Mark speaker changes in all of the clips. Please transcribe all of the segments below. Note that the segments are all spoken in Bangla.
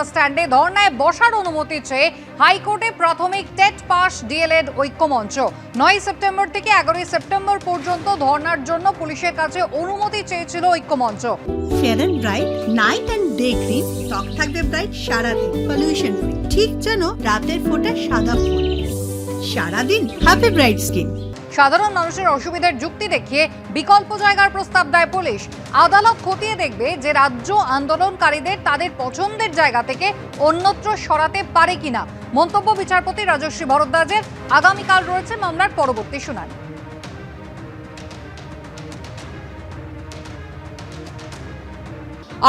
Speaker 1: বাস ধর্নায় বসার অনুমতি চেয়ে হাইকোর্টে প্রাথমিক টেট পাস ডিএলএড ঐক্যমঞ্চ। নয় সেপ্টেম্বর থেকে এগারোই সেপ্টেম্বর পর্যন্ত ধর্নার জন্য পুলিশের কাছে অনুমতি চেয়েছিল ঐক্যমঞ্চ।
Speaker 2: Fair bright night and day cream ত্বক থাকবে ব্রাইট সারাদিন পলিউশন ঠিক যেন রাতের ফোটা সাদা ফুল সারাদিন হ্যাপি ব্রাইট স্কিন
Speaker 1: সাধারণ মানুষের অসুবিধার যুক্তি দেখিয়ে বিকল্প জায়গার প্রস্তাব দেয় পুলিশ। আদালত খতিয়ে দেখবে যে রাজ্য আন্দোলনকারীদের তাদের পছন্দের জায়গা থেকে অন্যত্র সরাতে পারে কিনা। মন্তব্য বিচারপতি রাজস্বী ভরদ্বাজের। আগামীকাল রয়েছে মামলার পরবর্তী শুনানি।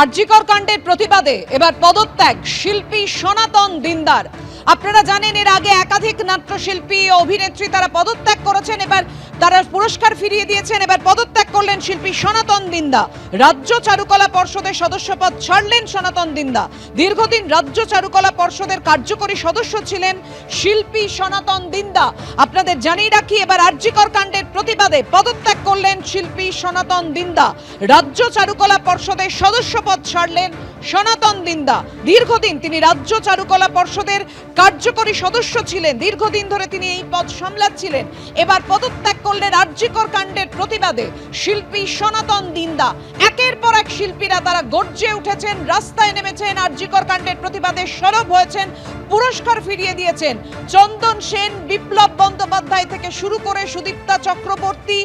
Speaker 3: আরজিকর কাণ্ডের প্রতিবাদে এবার পদত্যাগ শিল্পী সনাতন দিনদার। আপনারা জানেন, এর আগে একাধিক নাট্যশিল্পী অভিনেত্রী তারা পদত্যাগ করেছেন, এবার তারা পুরস্কার ফিরিয়ে দিয়েছেন, এবার পদত্যাগ করলেন শিল্পী সনাতন দিন্দা। রাজ্য চারুকলা পর্ষদের সদস্যপদ ছাড়লেন সনাতন দিন্দা। দীর্ঘদিন রাজ্য চারুকলা পর্ষদের কার্যকরী সদস্য ছিলেন শিল্পী সনাতন দিন্দা। আপনাদের জানিয়ে রাখি, এবার আর্যিকর কাণ্ডের প্রতিবাদে পদত্যাগ করলেন শিল্পী সনাতন দিন্দা। রাজ্য চারুকলা পর্ষদের সদস্যপদ ছাড়লেন সনাতন দিন্দা। দীর্ঘদিন তিনি রাজ্য চারুকলা পর্ষদের কার্যকরী সদস্য ছিলেন। দীর্ঘদিন ধরে তিনি এই পদ সামলাচ্ছিলেন। এবার পদত্যাগ করলেন আর্যিকর কাণ্ডের প্রতিবাদে শিল্পী সনাতন দিন্দা। একের পর এক শিল্পীরা তারা গর্জে উঠেছেন, রাস্তায় নেমেছেন আর্যিকর কাণ্ডের প্রতিবাদে সরব হয়েছেন, পুরস্কার ফিরিয়ে দিয়েছেন। চন্দন সেন, বিপ্লব বন্দ্যোপাধ্যায় থেকে শুরু করে সুদীপ্তা চক্রবর্তী,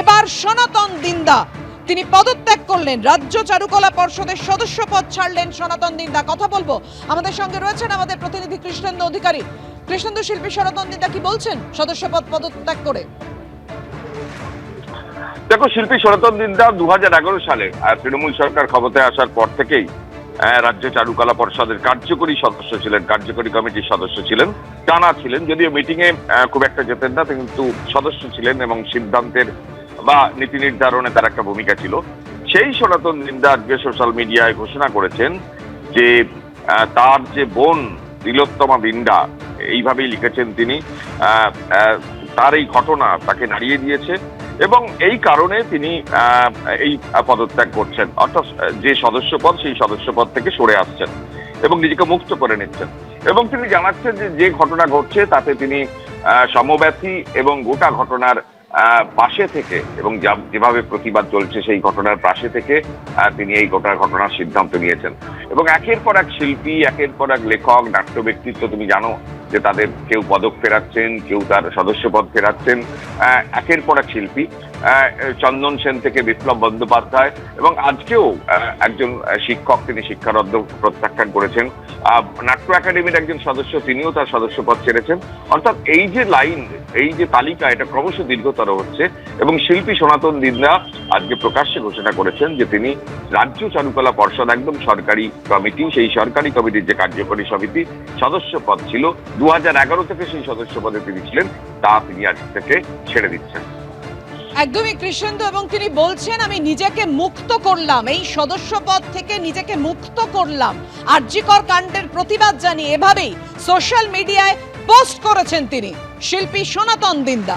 Speaker 3: এবার সনাতন দিন্দা। তিনি পদত্যাগ করলেন। রাজ্য চারুকলা পর্ষদের সদস্য পদ ছাড়লেন সনাতন দিন্দা কথা বলব। আমাদের সঙ্গে রয়েছেন আমাদের প্রতিনিধি কৃষ্ণেন্দু অধিকারী। কৃষ্ণেন্দু শিল্পী সনাতন দিন্দা কি বলছেন? সদস্য পদ পদত্যাগ করে।
Speaker 4: দেখো, শিল্পী সনাতন দিনদা দু সালে তৃণমূল সরকার ক্ষমতায় আসার পর থেকেই রাজ্য চারুকলা পর্ষদের কার্যকরী সদস্য ছিলেন, কার্যকরী কমিটির সদস্য ছিলেন, টানা ছিলেন। যদিও মিটিংয়ে খুব একটা যেতেন না, কিন্তু সদস্য ছিলেন এবং সিদ্ধান্তের বা নীতি নির্ধারণে তার একটা ভূমিকা ছিল। সেই সনাতন দিনদা আজকে সোশ্যাল মিডিয়ায় ঘোষণা করেছেন যে তার যে বোন তিলোত্তমা দিন্ডা এইভাবেই লিখেছেন তিনি তার এই ঘটনা তাকে নাড়িয়ে দিয়েছে এবং এই কারণে তিনি এই পদত্যাগ করছেন। অর্থাৎ, যে সদস্য পদ সেই সদস্য পদ থেকে সরে আসছেন এবং নিজেকে মুক্ত করে নিচ্ছেন। এবং তিনি জানাচ্ছেন যে যে ঘটনা ঘটছে তাতে তিনি সমব্যথী এবং গোটা ঘটনার পাশে থেকে এবং যেভাবে প্রতিবাদ চলছে সেই ঘটনার পাশে থেকে তিনি এই গোটা ঘটনার সিদ্ধান্ত নিয়েছেন। এবং একের পর এক শিল্পী, একের পর এক লেখক, নাট্য ব্যক্তিত্ব, তুমি জানো যে তাদের কেউ পদক ফেরাচ্ছেন, কেউ তার সদস্য পদ ফেরাচ্ছেন একের পর এক শিল্পী। চন্দন সেন থেকে বিপ্লব বন্দ্যোপাধ্যায় এবং আজকেও একজন শিক্ষক, তিনি শিক্ষারত্ন প্রত্যাখ্যান করেছেন। নাট্য একাডেমির একজন সদস্য, তিনিও তার সদস্য পদ ছেড়েছেন। অর্থাৎ এই যে লাইন, এই যে তালিকা, এটা ক্রমশ দীর্ঘতর হচ্ছে এবং শিল্পী সনাতন দিন্দা আজকে প্রকাশ্যে ঘোষণা করেছেন যে তিনি রাজ্য চারুকলা পর্ষদ, একদম সরকারি কমিটি, সেই সরকারি কমিটির যে কার্যকরী সমিতি সদস্য পদ ছিল। দু হাজার এগারো থেকে সেই সদস্য পদে তিনি ছিলেন, তা তিনি আজ থেকে ছেড়ে দিচ্ছেন।
Speaker 3: একদমই কৃষ্ণেন্দু, এবং তিনি বলছেন, আমি নিজেকে মুক্ত করলাম, এই সদস্য পদ থেকে নিজেকে মুক্ত করলাম। আরজিকর কাণ্ডের প্রতিবাদ জানিয়ে এভাবেই সোশ্যাল মিডিয়ায় পোস্ট করেছেন তিনি। শিল্পী সনাতন দিন্দা